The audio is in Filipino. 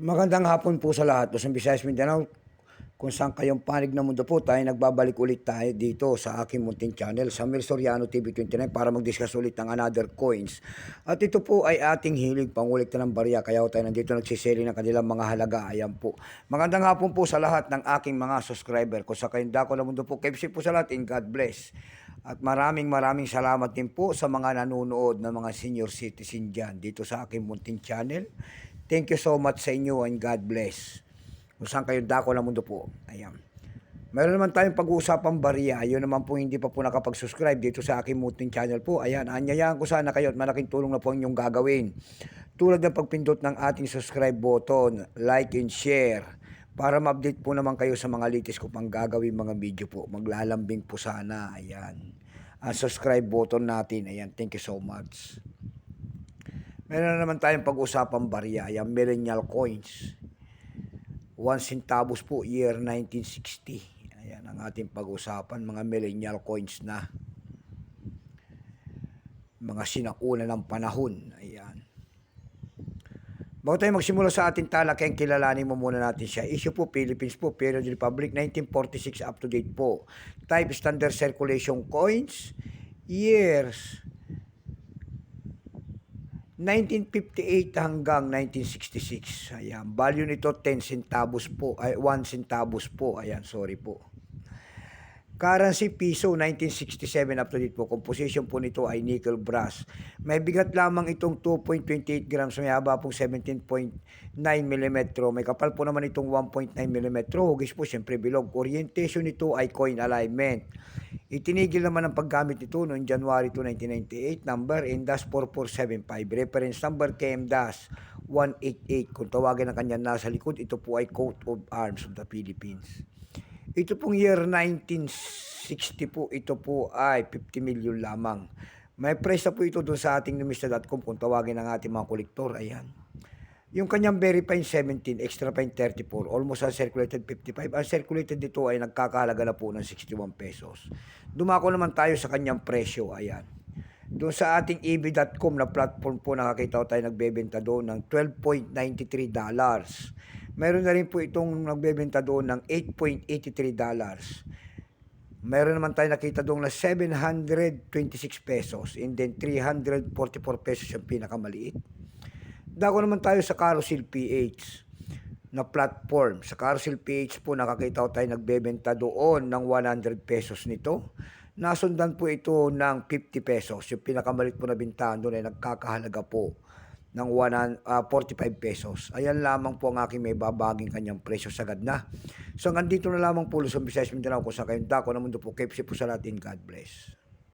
Magandang hapon po sa lahat. Luzon, Visayas, Mindanao. Kung saan kayong panig ng mundo po, tayo nagbabalik ulit tayo dito sa aking munting channel, sa Mel Soriano TV29 para mag-discuss ulit ng another coins. At ito po ay ating hilig pangulit na ng barya, kaya tayo nandito nagsiseli ng kanilang mga halaga. Ayan po. Magandang hapon po sa lahat ng aking mga subscriber. Kung sa kayong dako ng mundo po, KFC po sa lahat, and God bless. At maraming maraming salamat din po sa mga nanonood na mga senior citizen dyan dito sa aking munting channel. Thank you so much sa inyo and God bless. Kung saan kayong dako ng mundo po. Ayan. Meron naman tayong pag-uusapang barya. Yun naman po hindi pa po nakapag-subscribe dito sa aking munting channel po. Ayan, anyayaan ko sana kayo at malaking tulong na po ang inyong gagawin. Tulad ng pagpindot ng ating subscribe button, like and share para ma-update po naman kayo sa mga latest ko pang gagawin mga video po. Maglalambing po sana. Ayan. Ang subscribe button natin. Ayan. Thank you so much. Meron na naman tayong pag-usapang barya. Ayan, millennial coins. One centavos po, year 1960. Ayan ang ating pag-usapan, mga millennial coins na. Mga sinakuna ng panahon. Ayan. Bago tayo magsimula sa ating talakayang kilalanin mo muna natin siya. Issue po, Philippines po, Period Republic, 1946 up to date po. Type Standard Circulation Coins, years 1958 hanggang 1966. Ayan. Value nito 10 centavos po. Ay, 1 centavos po. Ayan, sorry po. Currency piso 1967 up to date po. Composition po nito ay nickel brass. May bigat lamang itong 2.28 grams. May haba pong 17.9 mm. May kapal po naman itong 1.9 mm. Hugis po siyempre bilog. Orientation nito ay coin alignment. Itinigil naman ang paggamit nito noong January 2, 1998. Number INDAS 4475. Reference number KMDAS 188. Kung tawagin ang kanya nasa likod, ito po ay coat of arms of the Philippines. Ito pong year 1960 po, ito po ay 50 million lamang. May price na po ito doon sa ating numista.com kung tawagin ang ating mga kolektor. Ayan. Yung kanyang very fine 17, extra fine 34, almost uncirculated 55. Uncirculated dito ay nagkakahalaga na po ng 61 pesos. Dumako naman tayo sa kanyang presyo. Ayan. Doon sa ating EB.com na platform po nakakita ko tayo nagbebenta doon ng 12.93 dollars. Meron na rin po itong nagbebenta doon ng 8.83 dollars. Meron naman tayo nakita doon na 726 pesos and then 344 pesos yung pinakamaliit. Dako naman tayo sa Carousel PH na platform. Sa Carousel PH po nakakita ko tayo nagbebenta doon ng 100 pesos nito. Nasundan po ito ng 50 pesos. Yung pinakamalit po na bintahan doon ay nagkakahalaga po ng 1, ah, 45 pesos. Ayan lamang po ang aking may babaging kanyang presyo sagad na. So hanggang dito na lamang po Luzon, Visayas, Mindanao kung sa kayong dako na mundo po. Safe po sa and God bless.